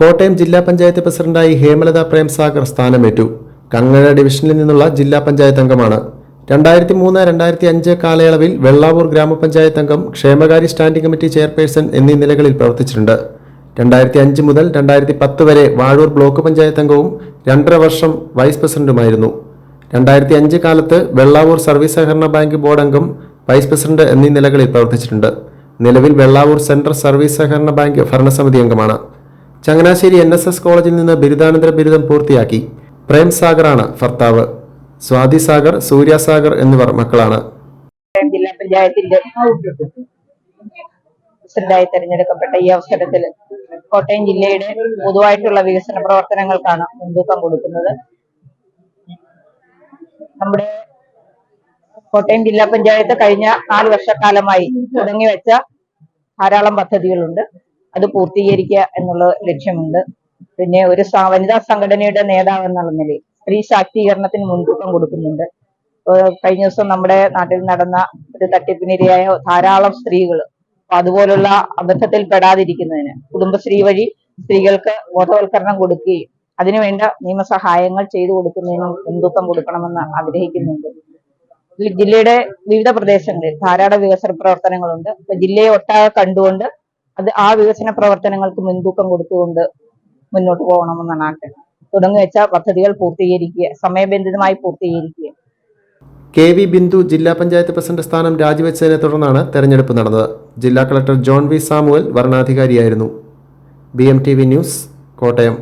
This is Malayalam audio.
കോട്ടയം ജില്ലാ പഞ്ചായത്ത് പ്രസിഡന്റായി ഹേമലത പ്രേംസാഗർ സ്ഥാനമേറ്റു. കങ്ങഴ ഡിവിഷനിൽ നിന്നുള്ള ജില്ലാ പഞ്ചായത്ത് അംഗമാണ്. രണ്ടായിരത്തി മൂന്ന് രണ്ടായിരത്തി അഞ്ച് കാലയളവിൽ വെള്ളാവൂർ ഗ്രാമപഞ്ചായത്ത് അംഗം ക്ഷേമകാര്യ സ്റ്റാൻഡിംഗ് കമ്മിറ്റി ചെയർപേഴ്സൺ എന്നീ നിലകളിൽ പ്രവർത്തിച്ചിട്ടുണ്ട്. രണ്ടായിരത്തി അഞ്ച് മുതൽ രണ്ടായിരത്തി പത്ത് വരെ വാഴൂർ ബ്ലോക്ക് പഞ്ചായത്ത് അംഗവും രണ്ടര വർഷം വൈസ് പ്രസിഡന്റുമായിരുന്നു. രണ്ടായിരത്തി അഞ്ച് കാലത്ത് വെള്ളാവൂർ സർവീസ് സഹകരണ ബാങ്ക് ബോർഡ് അംഗം വൈസ് പ്രസിഡന്റ് എന്നീ നിലകളിൽ പ്രവർത്തിച്ചിട്ടുണ്ട്. നിലവിൽ വെള്ളാവൂർ സെൻട്രൽ സർവീസ് സഹകരണ ബാങ്ക് ഭരണസമിതി അംഗമാണ്. ചങ്ങനാശ്ശേരി എൻ എസ് എസ് കോളേജിൽ നിന്ന് ബിരുദാനന്തര ബിരുദം പൂർത്തിയാക്കി പ്രേം സാഗറാണ് ഭർത്താവ്. സ്വാതി സാഗർ സൂര്യ സാഗർ എന്നിവർ മക്കളാണ്. പ്രസിഡന്റായി തെരഞ്ഞെടുക്കപ്പെട്ട ഈ അവസരത്തിൽ കോട്ടയം ജില്ലയുടെ പൊതുവായിട്ടുള്ള വികസന പ്രവർത്തനങ്ങൾക്കാണ് മുൻതൂക്കം കൊടുക്കുന്നത്. നമ്മുടെ കോട്ടയം ജില്ലാ പഞ്ചായത്ത് കഴിഞ്ഞ നാല് വർഷക്കാലമായി തുടങ്ങി വെച്ച ധാരാളം പദ്ധതികളുണ്ട്. അത് പൂർത്തീകരിക്കുക എന്നുള്ള ലക്ഷ്യമുണ്ട്. പിന്നെ ഒരു വനിതാ സംഘടനയുടെ നേതാവ് എന്നുള്ള നിലയിൽ സ്ത്രീ ശാക്തീകരണത്തിന് മുൻതൂക്കം കൊടുക്കുന്നുണ്ട്. കഴിഞ്ഞ ദിവസം നമ്മുടെ നാട്ടിൽ നടന്ന ഒരു തട്ടിപ്പിനിരയായ ധാരാളം സ്ത്രീകൾ അതുപോലുള്ള അബദ്ധത്തിൽ പെടാതിരിക്കുന്നതിന് കുടുംബശ്രീ വഴി സ്ത്രീകൾക്ക് ബോധവൽക്കരണം കൊടുക്കുകയും അതിനുവേണ്ട നിയമസഹായങ്ങൾ ചെയ്തു കൊടുക്കുന്നതിനും മുൻതൂക്കം കൊടുക്കണമെന്ന് ആഗ്രഹിക്കുന്നുണ്ട്. ജില്ലയുടെ വിവിധ പ്രദേശങ്ങളിൽ ധാരാളം വികസന പ്രവർത്തനങ്ങളുണ്ട്. ജില്ലയെ ഒട്ടാകെ കണ്ടുകൊണ്ട് അത് ആ വികസന പ്രവർത്തനങ്ങൾക്ക് മുൻതൂക്കം കൊടുത്തുകൊണ്ട് മുന്നോട്ട് പോകണമെന്നാണ് ആഗ്രഹം. തുടങ്ങി വെച്ച പദ്ധതികൾ പൂർത്തീകരിക്കുക സമയബന്ധിതമായി പൂർത്തീകരിക്കുക. കെ വി ബിന്ദു ജില്ലാ പഞ്ചായത്ത് പ്രസിഡന്റ് സ്ഥാനം രാജിവെച്ചതിനെ തുടർന്നാണ് തെരഞ്ഞെടുപ്പ് നടന്നത്. ജില്ലാ collector John V Samuel വരണാധികാരിയായിരുന്നു. B M T V news Kottayam.